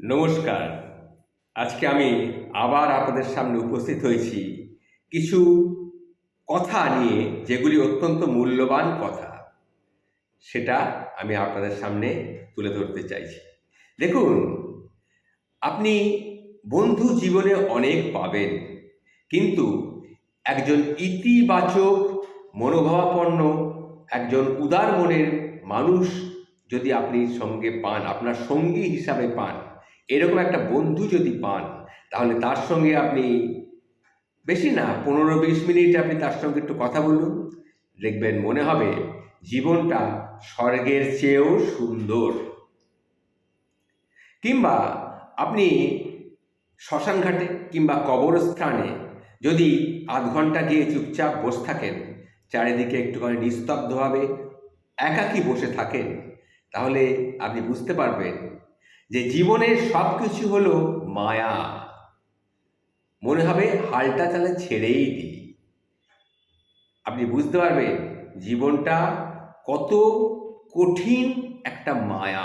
নমস্কার। আজকে আমি আবার আপনাদের সামনে উপস্থিত হয়েছি কিছু কথা নিয়ে, যেগুলি অত্যন্ত মূল্যবান কথা। সেটা আমি আপনাদের সামনে তুলে ধরতে চাইছি। দেখুন, আপনি বন্ধু জীবনে অনেক পাবেন, কিন্তু একজন ইতিবাচক, মনোভাবাপন্ন, একজন উদার মনের মানুষ যদি আপনি সঙ্গে পান, আপনার সঙ্গী হিসাবে পান এরকম একটা বন্ধু যদি পান, তাহলে তার সঙ্গে আপনি বেশি না, পনেরো বিশ মিনিট আপনি তার সঙ্গে একটু কথা বলুন। দেখবেন মনে হবে জীবনটা স্বর্গের চেয়েও সুন্দর। কিংবা আপনি শ্মশানঘাটে কিংবা কবরস্থানে যদি আধ ঘণ্টা গিয়ে চুপচাপ বসে থাকেন, চারিদিকে একটুখানি নিস্তব্ধভাবে, একাকী বসে থাকেন, তাহলে আপনি বুঝতে পারবেন যে জীবনের সব কিছু হলো মায়া। মনে হবে হালটা তাহলে ছেড়েই দিই। আপনি বুঝতে পারবেন, জীবনটা কত কঠিন একটা মায়া।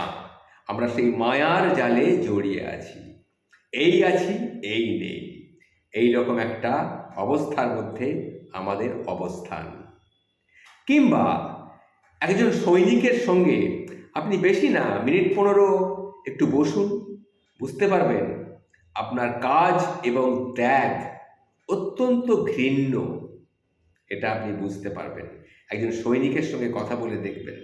আমরা সেই মায়ার জালে জড়িয়ে আছি। এই আছি, এই নেই। এই রকম একটা অবস্থার মধ্যে আমাদের অবস্থান। কিংবা একজন সৈনিকের সঙ্গে আপনি বেশি না, মিনিট পনেরো একটু বসুন, বুঝতে পারবেন আপনার কাজ এবং ত্যাগ অত্যন্ত ঘৃণ্য। এটা আপনি বুঝতে পারবেন। একজন সৈনিকের সঙ্গে কথা বলে দেখবেন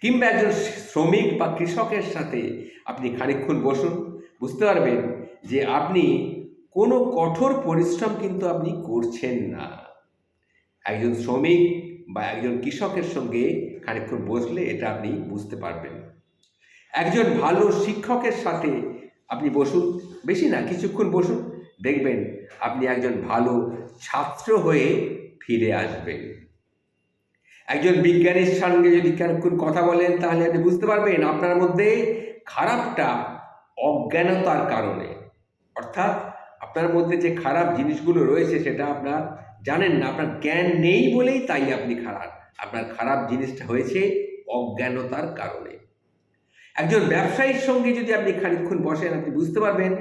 কিংবা একজন শ্রমিক বা কৃষকের সাথে আপনি খানিকক্ষণ বসুন, বুঝতে পারবেন যে আপনি কোনো কঠোর পরিশ্রম কিন্তু আপনি করছেন না। একজন শ্রমিক বা একজন কৃষকের সঙ্গে খানিকক্ষণ বসলে এটা আপনি বুঝতে পারবেন। একজন ভালো শিক্ষকের সাথে আপনি বসুন, বেশি না, কিছুক্ষণ বসুন, দেখবেন আপনি একজন ভালো ছাত্র হয়ে ফিরে আসবেন। একজন বিজ্ঞানীর সঙ্গে যদি খানিকক্ষণ কথা বলেন, তাহলে আপনি বুঝতে পারবেন আপনার মধ্যে খারাপটা অজ্ঞানতার কারণে। অর্থাৎ আপনার মধ্যে যে খারাপ জিনিসগুলো রয়েছে, সেটা আপনার জানেন না, আপনার জ্ঞান নেই বলেই তাই আপনি খারাপ। আপনার খারাপ জিনিসটা হয়েছে অজ্ঞানতার কারণে। একজন ব্যবসায়ীর সঙ্গে যদি আপনি খানিকক্ষণ বসেন, আপনি বুঝতে পারবেন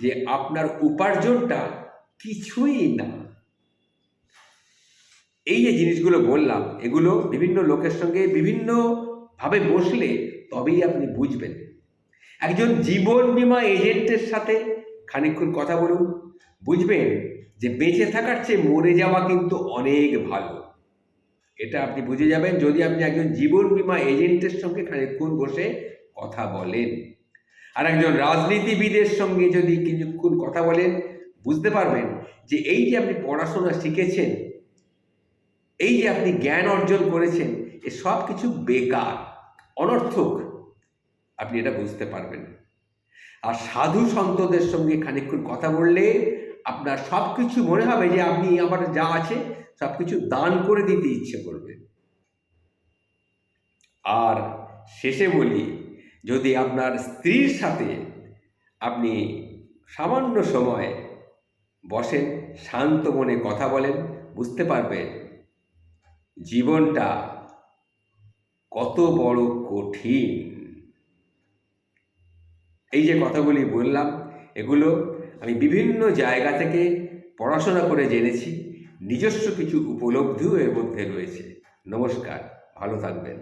যে আপনার উপার্জনটা কিছুই না। এই যে জিনিসগুলো বললাম, এগুলো বিভিন্ন লোকের সঙ্গে বিভিন্নভাবে বসলে তবেই আপনি বুঝবেন। একজন জীবন বীমা এজেন্টের সাথে খানিকক্ষণ কথা বলুন, বুঝবেন যে বেঁচে থাকার চেয়ে মরে যাওয়া কিন্তু অনেক ভালো। এটা আপনি বুঝে যাবেন। যদি আপনি একজন জীবন বীমা এজেন্টের সঙ্গে খানিকক্ষণ বসে কথা বলেন। আর একজন রাজনীতিবিদের সঙ্গে যদি কিছুক্ষণ কথা বলেন, বুঝতে পারবেন যে এই যে আপনি পড়াশোনা শিখেছেন, এই যে আপনি জ্ঞান অর্জন করেছেন, এ সব কিছু বেকার, অনর্থক। আপনি এটা বুঝতে পারবেন। আর সাধু সন্তদের সঙ্গে খানিকক্ষণ কথা বললে আপনার সব কিছু মনে হবে যে আপনি আমার যা আছে সব কিছু দান করে দিতে ইচ্ছে করবে। আর শেষে বলি যদি আপনার স্ত্রীর সাথে আপনি সামান্য সময় বসেন, শান্ত মনে কথা বলেন, বুঝতে পারবেন জীবনটা কত বড় কঠিন। এই যে কথাগুলি বললাম, এগুলো আমি বিভিন্ন জায়গা থেকে পড়াশোনা করে জেনেছি, নিজস্ব কিছু উপলব্ধিও এর মধ্যে রয়েছে। নমস্কার, ভালো থাকবেন।